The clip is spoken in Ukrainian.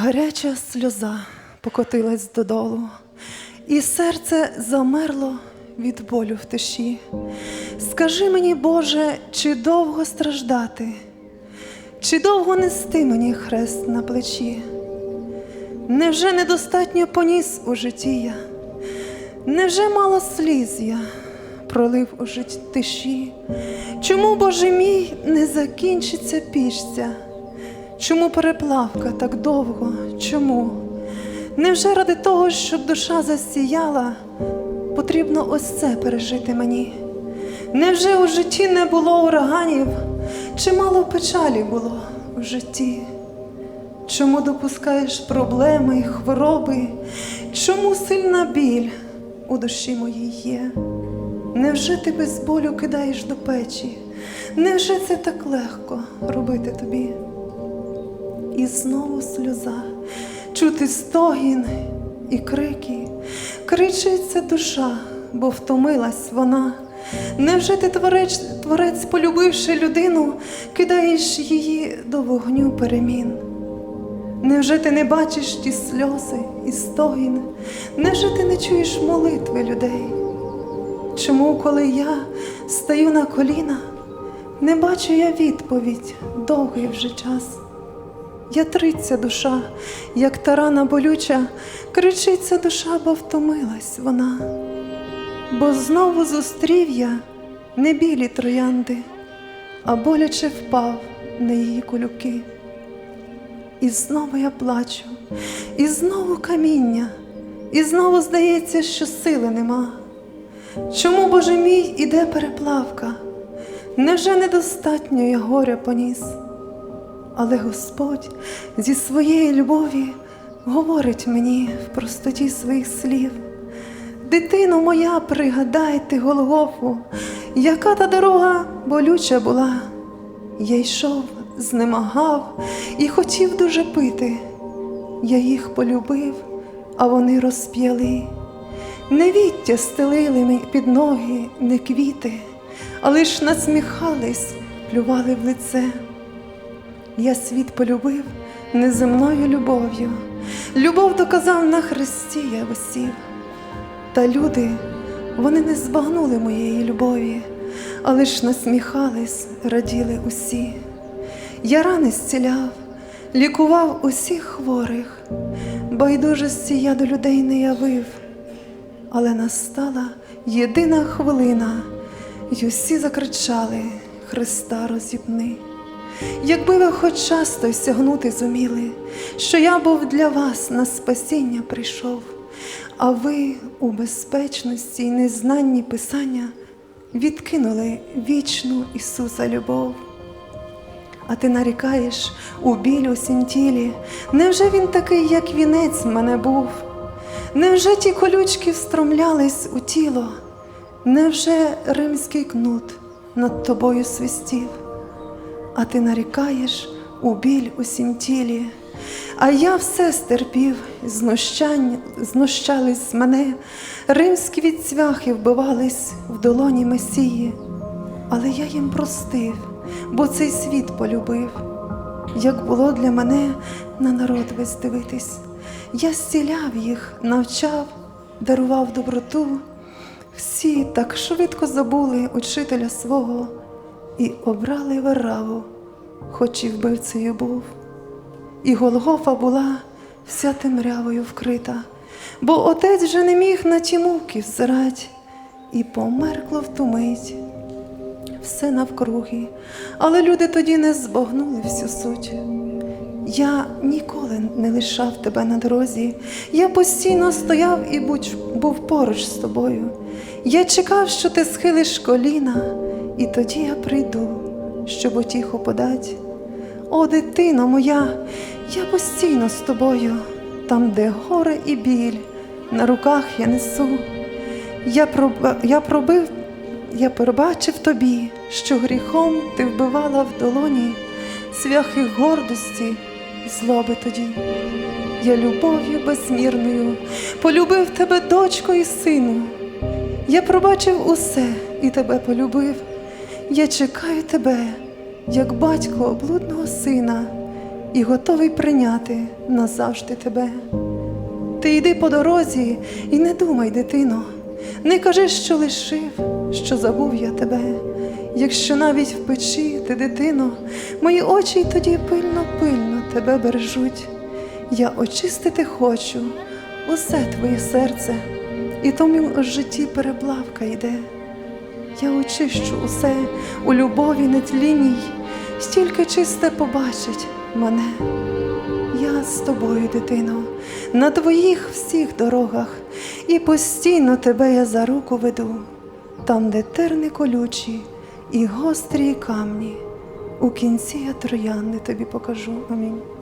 Гаряча сльоза покотилась додолу, і серце замерло від болю в тиші. Скажи мені, Боже, чи довго страждати, чи довго нести мені хрест на плечі? Невже недостатньо поніс у житті я? Невже мало сліз я пролив у житті тиші? Чому, Боже мій, не закінчиться пішця? Чому переплавка так довго? Чому? Невже ради того, щоб душа засіяла, потрібно ось це пережити мені? Невже у житті не було ураганів, чи мало печалі було у житті? Чому допускаєш проблеми й хвороби? Чому сильна біль у душі моїй є? Невже ти без болю кидаєш до печі? Невже це так легко робити тобі? І знову сльоза, чути стогін і крики, кричиться душа, бо втомилась вона. Невже ти творець, творець, полюбивши людину, кидаєш її до вогню перемін? Невже ти не бачиш ті сльози і стогін? Невже ти не чуєш молитви людей? Чому, коли я стаю на коліна, не бачу я відповідь довгий вже час? Я триться душа, як та рана болюча, кричиться душа, бо втомилась вона. Бо знову зустрів я не білі троянди, а боляче впав на її колюки. І знову я плачу, і знову каміння, і знову здається, що сили нема. Чому, Боже мій, іде переплавка? Невже недостатньо я горя поніс? Але Господь зі своєї любові говорить мені в простоті своїх слів. Дитино моя, пригадайте Голгофу, яка та дорога болюча була. Я йшов, знемагав і хотів дуже пити. Я їх полюбив, а вони розп'яли. Не віття стелили під ноги, не квіти, а лиш насміхались, плювали в лице. Я світ полюбив неземною любов'ю. Любов доказав на хресті я висів. Та люди, вони не збагнули моєї любові, а лиш насміхались, раділи усі. Я рани зціляв, лікував усіх хворих, байдужості я до людей не явив, але настала єдина хвилина, й усі закричали Христа розіпни. Якби ви хоч часто сягнути зуміли, що я був для вас на спасіння прийшов, а ви у безпечності й незнанні Писання відкинули вічну Ісуса любов. А ти нарікаєш у біль усім тілі, невже він такий, як вінець мене був? Невже ті колючки встромлялись у тіло? Невже римський кнут над тобою свистів? А ти нарікаєш у біль усім тілі, а я все стерпів, знущались з мене, римські відцвяхи вбивались в долоні Месії, але я їм простив, бо цей світ полюбив, як було для мене на народ весь дивитись. Я зціляв їх, навчав, дарував доброту. Всі так швидко забули учителя свого і обрали Вараву, хоч і вбивцею був. І Голгофа була вся темрявою вкрита, бо отець же не міг на ті муки взирать, і померкло в ту мить все навкруги, але люди тоді не збагнули всю суть. Я ніколи не лишав тебе на дорозі, я постійно стояв і будь, був поруч з тобою. Я чекав, що ти схилиш коліна, і тоді я прийду, щоб утіху подать. О, дитино моя, я постійно з тобою, там, де горе і біль, на руках я несу. Я, проба, я пробив, я пробачив тобі, що гріхом ти вбивала в долоні свяхи гордості і злоби тоді. Я любов'ю безмірною полюбив тебе, дочко і сину. Я пробачив усе і тебе полюбив. Я чекаю тебе, як батько облудного сина. і готовий прийняти назавжди тебе. Ти йди по дорозі і не думай, дитино, не кажи, що лишив, що забув я тебе. Якщо навіть в печі ти, дитино, мої очі й тоді пильно-пильно тебе бережуть. Я очистити хочу усе твоє серце, і тому в житті переплавка йде. Я очищу усе у любові нетлінній, стільки чисте побачить мене. Я з тобою, дитино, на твоїх всіх дорогах, і постійно тебе я за руку веду, там, де терни колючі і гострі камні. У кінці я троянди тобі покажу. Амінь.